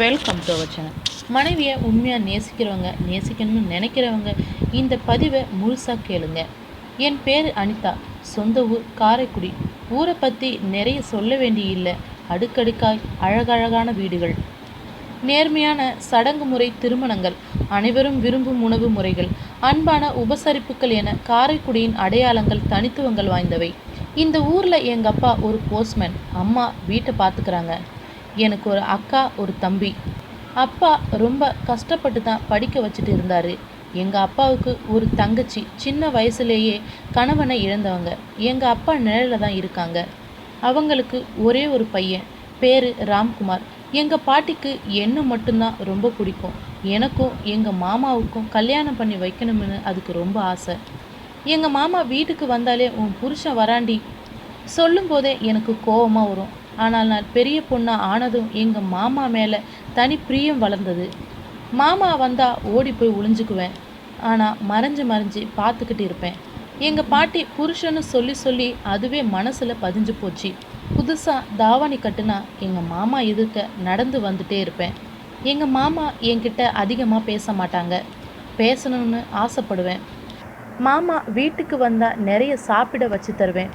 Welcome to our channel மனைவியை உண்மையாக நேசிக்கிறவங்க நேசிக்கணும்னு நினைக்கிறவங்க இந்த பதிவை முழுசாக கேளுங்க. என் பேர் அனிதா. சொந்த ஊர் காரைக்குடி. ஊரை பற்றி நிறைய சொல்ல வேண்டியில்லை. அடுக்கடுக்காய் அழகழகான வீடுகள். நேர்மையான சடங்கு முறை திருமணங்கள். அனைவரும் விரும்பும் உணவு முறைகள். அன்பான உபசரிப்புகள் என காரைக்குடியின் அடையாளங்கள் தனித்துவங்கள் வாய்ந்தவை. இந்த ஊரில் எங்கள் அப்பா ஒரு போஸ்ட்மேன். அம்மா வீட்டை பார்த்துக்கிறாங்க எனக்கு ஒரு அக்கா ஒரு தம்பி. அப்பா ரொம்ப கஷ்டப்பட்டு தான் படிக்க வச்சுட்டு இருந்தார். எங்கள் அப்பாவுக்கு ஒரு தங்கச்சி சின்ன வயசுலேயே கணவனை இழந்தவங்க. எங்கள் அப்பா நிழலில் தான் இருக்காங்க. அவங்களுக்கு ஒரே ஒரு பையன் பேர் ராம்குமார். எங்கள் பாட்டிக்கு என்ன மட்டும்தான் ரொம்ப பிடிக்கும். எனக்கும் எங்கள் மாமாவுக்கும் கல்யாணம் பண்ணி வைக்கணும்னு அதுக்கு ரொம்ப ஆசை. எங்கள் மாமா வீட்டுக்கு வந்தாலே உன் புருஷன் வராண்டி. சொல்லும்போதே எனக்கு கோவமாக வரும். ஆனால் நான் பெரிய பொண்ணா ஆனதும் எங்கள் மாமா மேலே தனி பிரியம் வளர்ந்தது. மாமா வந்தால் ஓடி போய் ஒளிஞ்சுக்குவேன். ஆனால் மறைஞ்சு மறைஞ்சு பார்த்துக்கிட்டு இருப்பேன். எங்கள் பாட்டி புருஷன்னு சொல்லி சொல்லி அதுவே மனசில் பதிஞ்சு போச்சு. புதுசாக தாவணி கட்டுனா எங்கள் மாமா எதிர்க்க நடந்து வந்துட்டே இருப்பேன். எங்கள் மாமா என்கிட்ட அதிகமாக பேச மாட்டாங்க. பேசணும்னு ஆசைப்படுவேன். மாமா வீட்டுக்கு வந்தால் நிறைய சாப்பிட வச்சு தருவேன்.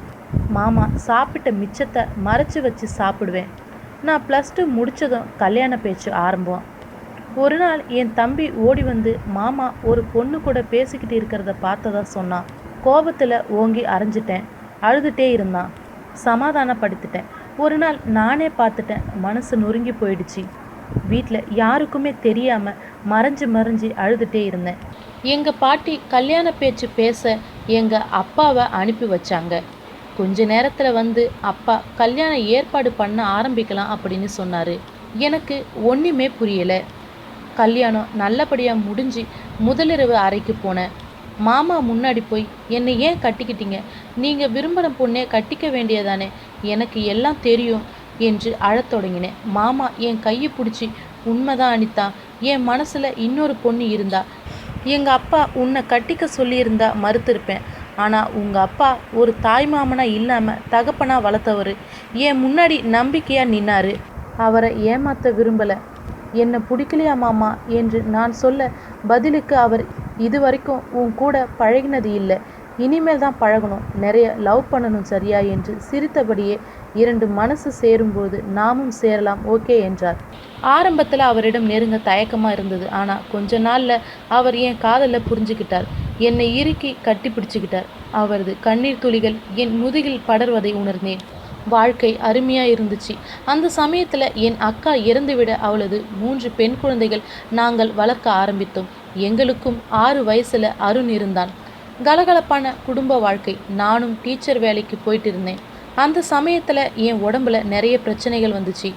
மாமா சாப்பிட்ட மிச்சத்தை மறைச்சி வச்சு சாப்பிடுவேன். நான் ப்ளஸ் டூ முடித்ததும் கல்யாண பேச்சு ஆரம்பம். ஒரு நாள் என் தம்பி ஓடி வந்து மாமா ஒரு பொண்ணு கூட பேசிக்கிட்டு இருக்கிறத பார்த்ததா சொன்னான். கோபத்தில் ஓங்கி அரைஞ்சிட்டேன். அழுதுகிட்டே இருந்தான். சமாதானப்படுத்திட்டேன். ஒரு நாள் நானே பார்த்துட்டேன். மனசு நொறுங்கி போயிடுச்சு. வீட்டில் யாருக்குமே தெரியாமல் மறைஞ்சு மறைஞ்சு அழுதுகிட்டே இருந்தேன். எங்கள் பாட்டி கல்யாண பேச்சு பேச எங்கள் அப்பாவை அனுப்பி வச்சாங்க. கொஞ்ச நேரத்தில் வந்து அப்பா கல்யாணம் ஏற்பாடு பண்ண ஆரம்பிக்கலாம் அப்படின்னு சொன்னார். எனக்கு ஒன்றுமே புரியலை. கல்யாணம் நல்லபடியாக முடிஞ்சு முதலிரவு அறைக்கு போனேன். மாமா முன்னாடி போய் என்னை ஏன் கட்டிக்கிட்டீங்க? நீங்கள் விரும்பின பொண்ணே கட்டிக்க வேண்டியதானே? எனக்கு எல்லாம் தெரியும் என்று அழத் தொடங்கினேன். மாமா என் கையை பிடிச்சி உண்மைதான் அனிதா. என் மனசில் இன்னொரு பொண்ணு இருந்தா எங்கள் அப்பா உன்னை கட்டிக்க சொல்லியிருந்தா மறுத்திருப்பேன். ஆனால் உங்கள் அப்பா ஒரு தாய் மாமனாக இல்லாமல் தகப்பனாக வளர்த்தவர். என் முன்னாடி நம்பிக்கையாக நின்னாரு. அவரை ஏமாற்ற விரும்பலை. என்னை பிடிக்கலையா மாமா? என்று நான் சொல்ல பதிலுக்கு அவர் இது வரைக்கும் உன் கூட பழகினது இல்லை. இனிமேல் தான் பழகணும். நிறைய லவ் பண்ணணும் சரியா? என்று சிரித்தபடியே இரண்டு மனசு சேரும்போது நாமும் சேரலாம் ஓகே என்றார். ஆரம்பத்தில் அவரிடம் நெருங்க தயக்கமாக இருந்தது. ஆனால் கொஞ்ச நாளில் அவர் என் காதலை புரிஞ்சுக்கிட்டார். என்னை இறுக்கி கட்டி பிடிச்சுக்கிட்டார் அவரது கண்ணீர் துளிகள் என் முதுகில் படர்வதை உணர்ந்தேன். வாழ்க்கை அருமையாக இருந்துச்சு அந்த சமயத்தில் என் அக்கா இறந்துவிட அவளது மூன்று பெண் குழந்தைகள் நாங்கள் வளர்க்க ஆரம்பித்தோம். எங்களுக்கும் ஆறு வயசில் அருண் இருந்தான். கலகலப்பான குடும்ப வாழ்க்கை. நானும் டீச்சர் வேலைக்கு போயிட்டு இருந்தேன் அந்த சமயத்தில் என் உடம்புல நிறைய பிரச்சனைகள் வந்துச்சு.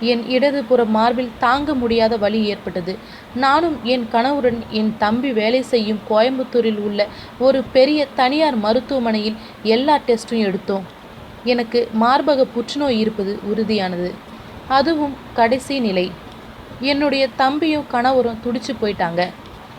என் இடதுபுற மார்பில் தாங்க முடியாத வலி ஏற்பட்டது. நானும் என் கணவருடன் என் தம்பி வேலை செய்யும் கோயம்புத்தூரில் உள்ள ஒரு பெரிய தனியார் மருத்துவமனையில் எல்லா டெஸ்ட்டும் எடுத்தோம். எனக்கு மார்பக புற்றுநோய் இருப்பது உறுதியானது. அதுவும் கடைசி நிலை. என்னுடைய தம்பியும் கணவரும் துடிச்சு போயிட்டாங்க.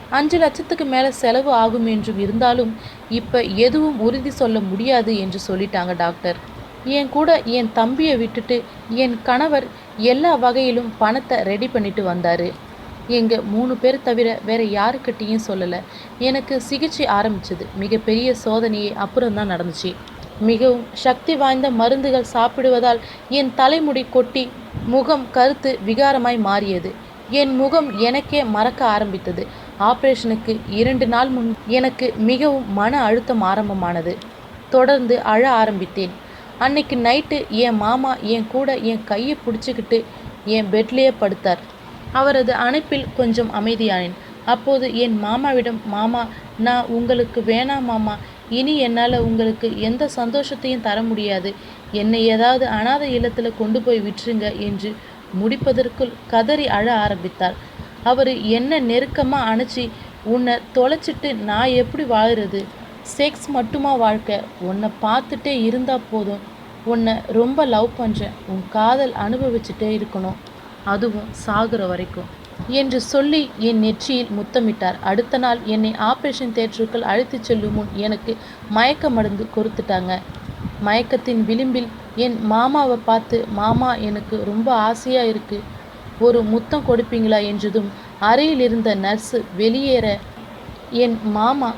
அஞ்சு லட்சத்துக்கு மேலே செலவு ஆகும் என்றும் இருந்தாலும் இப்போ எதுவும் உறுதி சொல்ல முடியாது என்று சொல்லிட்டாங்க டாக்டர். என் கூட என் தம்பியை விட்டுட்டு என் கணவர் எல்லா வகையிலும் பணத்தை ரெடி பண்ணிட்டு வந்தார். எங்கள் மூணு பேர் தவிர வேறு யாருக்கிட்டேயும் சொல்லலை. எனக்கு சிகிச்சை ஆரம்பிச்சது. மிகப்பெரிய சோதனையே அப்புறம் தான் நடந்துச்சு. மிகவும் சக்தி வாய்ந்த மருந்துகள் சாப்பிடுவதால் என் தலைமுடி கொட்டி முகம் கருத்து விகாரமாய் மாறியது. என் முகம் எனக்கே மறக்க ஆரம்பித்தது. ஆப்ரேஷனுக்கு இரண்டு நாள் முன் எனக்கு மிகவும் மன அழுத்தம் ஆரம்பமானது. தொடர்ந்து அழ ஆரம்பித்தேன். அன்னைக்கு நைட்டு என் மாமா என் கூட என் கையை பிடிச்சிக்கிட்டு என் பெட்லேயே படுத்தார். அவரது அணைப்பில் கொஞ்சம் அமைதியானேன். அப்போது என் மாமாவிடம் மாமா நான் உங்களுக்கு வேணாம் மாமா. இனி என்னால் உங்களுக்கு எந்த சந்தோஷத்தையும் தர முடியாது. என்னை ஏதாவது அனாத இல்லத்தில் கொண்டு போய் விட்டுருங்க என்று முடிப்பதற்குள் கதறி அழ ஆரம்பித்தார். அவர் என்ன நெருக்கமாக அணைச்சி உன்னை தொலைச்சிட்டு நான் எப்படி வாழுறது? செக்ஸ் மட்டுமா வாழ்க்கை? உன்னை பார்த்துட்டே இருந்தால் போதும். உன்னை ரொம்ப லவ் பண்ணுறேன் உன் காதல் அனுபவிச்சுட்டே இருக்கணும். அதுவும் சாகுற வரைக்கும். என்று சொல்லி என் நெற்றியில் முத்தமிட்டார். அடுத்த நாள் என்னை ஆப்ரேஷன் தேட்டருக்குள் அழைத்துச் செல்லும் முன் எனக்கு மயக்க மருந்து கொடுத்துட்டாங்க. மயக்கத்தின் விளிம்பில் என் மாமாவை பார்த்து மாமா எனக்கு ரொம்ப ஆசையாக இருக்குது ஒரு முத்தம் கொடுப்பீங்களா? என்றதும் அறையில் இருந்த நர்ஸு வெளியேற என் மாமா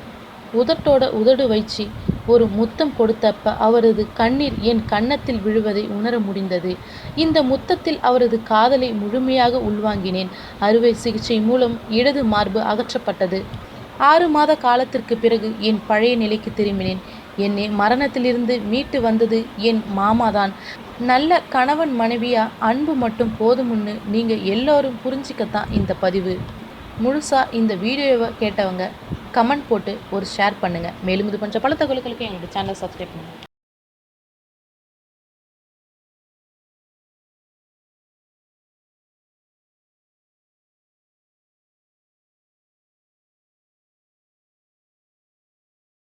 உதட்டோட உதடு வைச்சி ஒரு முத்தம் கொடுத்தப்ப அவரது கண்ணீர் என் கன்னத்தில் விழுவதை உணர முடிந்தது. இந்த முத்தத்தில் அவரது காதலை முழுமையாக உள்வாங்கினேன். அறுவை சிகிச்சை மூலம் இடது மார்பு அகற்றப்பட்டது. ஆறு மாத காலத்திற்கு பிறகு என் பழைய நிலைக்கு திரும்பினேன். என்னை மரணத்திலிருந்து மீட்டு வந்தது என் மாமாதான். நல்ல கணவன் மனைவியா அன்பு மட்டும் போதும்னு நீங்கள் எல்லோரும் புரிஞ்சிக்கத்தான் இந்த பதிவு. முழுசாக இந்த வீடியோவை கேட்டவங்க கமெண்ட் போட்டு ஒரு ஷேர் பண்ணுங்கள் மேலும் இது போன்ற பல தகவல்களுக்கு எங்களோட சேனல் சப்ஸ்கிரைப் பண்ணுங்கள்